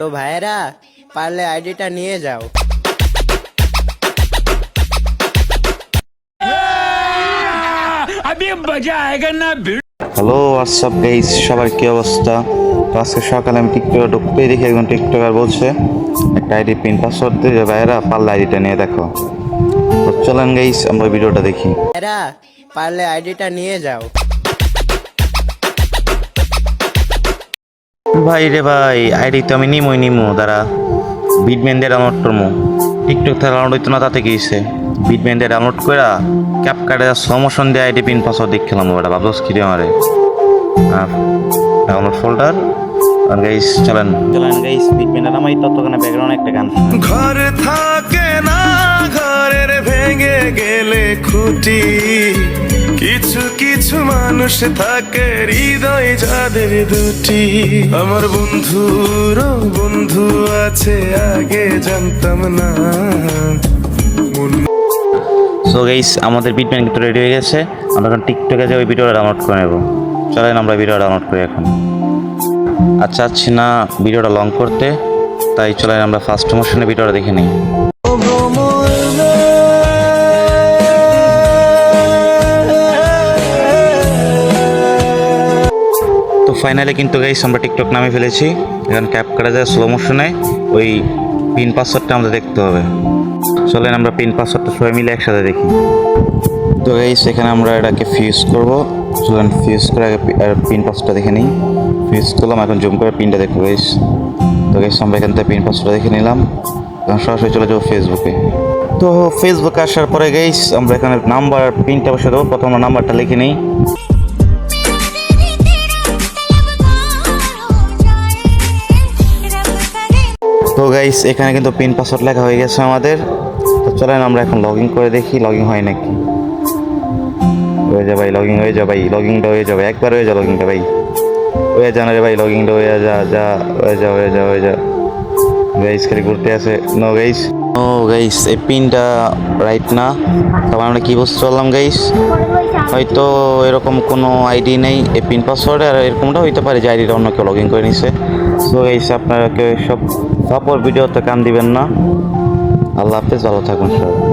তো ভাইয়েরা পারলে আইডিটা নিয়ে যাও। হ্যালো হোয়াটসঅ্যাপ গাইস সবার কি অবস্থা? তো আজকে সকালে আমি টিকটকে ঢুকতেই দেখি একজন টিকটকার বলছে একটা আইডি পিন পাসওয়ার্ড দিয়ে যে ভাইয়েরা পারলে আইডিটা নিয়ে দেখো। তো চলেন গাইস আমরা ভিডিওটা দেখি। ভাইয়েরা পারলে আইডিটা নিয়ে যাও। ভাই রে ভাই আইডি তো আমি নিমই নিমু দাঁড়া। বিটম্যান দিয়ে ডাউনলোড করব টিকটক থেকে ডাউনলোড হইতো না তাতে কি হইছে? বিটম্যান দিয়ে ডাউনলোড করে ক্যাপ কার্ডে সমোশন দিয়ে আইডি পিন পাসওয়ার্ড খেলাম ওটা ভাবছ কি রে। আমারে ডাউনলোড ফোল্ডার আর গাইস চলেন। চলেন গাইস বিটম্যান আর আমি ততক্ষণে ব্যাকগ্রাউন্ড একটা গান। ঘর থাকে না ঘরের ভেঙে গেলে খুঁটি। কিছু কিছু মানুষ থাকে হৃদয় যাদের দুটি। আমার বন্ধুরও বন্ধু আছে আগে জানতাম না। সো গাইস আমাদের বিটম্যান কিন্তু রেডি হয়ে গেছে। আমরা এখন টিকটকে যে ওই ভিডিওটা ডাউনলোড করে নেব। চলেন আমরা ভিডিওটা ডাউনলোড করি এখন। আচ্ছা চাচ্ছি না ভিডিওটা লং করতে। তাই চলেন আমরা ফার্স্ট মোশনে ভিডিওটা দেখে নিই। ফাইনালি কিন্তু গাইস আমরা টিকটক নামে ফেলেছি। এখন ক্যাপ করা যায় স্লো মোশনে ওই পিন পাসওয়ার্ডটা আমাদের দেখতে হবে। চলেন আমরা পিন পাসওয়ার্ডটা সবাই মিলে একসাথে দেখি। তো গাইস এখানে আমরা এটাকে ফিউজ করব। চলেন ফিউজ করে আগে পিন পাসওয়ার্ডটা দেখে নিই। ফিউজ করলাম, এখন জুম করে পিনটা দেখব গাইস তো গাইস আমরা এখান থেকে পিন পাসওয়ার্ডটা দেখে নিলাম। এখন সরাসরি চলে যাব ফেসবুকে তো ফেসবুকে আসার পরে গাইস আমরা এখানে নাম্বার পিনটা বসে দেবো। প্রথম নাম্বারটা লিখে নিই। তো গাইস এখানে কিন্তু পিন পাসওয়ার্ড লেখা হয়ে গেছে আমাদের। তো চলেন আমরা এখন লগ ইন করে দেখি লগ ইন হয় নাকি? হয়ে যা ভাই লগ ইন হয়ে যা ভাই লগ ইনটা হয়ে যাবে একবার হয়ে যা লগ ইনটা ভাই। হয়ে যা রে ভাই লগ ইনটা হয়ে যা যা, হয়ে যা হয়ে যা হয়ে যা। গাইস খালি ঘুরতে আছে নো গাইস ও গাইস এই পিনটা রাইট না। তারপর আমরা কি বুঝতে পারলাম গাইস হয়তো এরকম কোনো আইডি নেই, এই পিন পাসওয়ার্ডে আর এরকমটা হইতে পারে যে আইডিটা অন্য কেউ লগ ইন করে নিছে। সো এই আপনারা কেউ সব ভিডিও ভিডিওতে কান দিবেন না। আল্লাহ হাফেজ, ভালো থাকুন সবাই।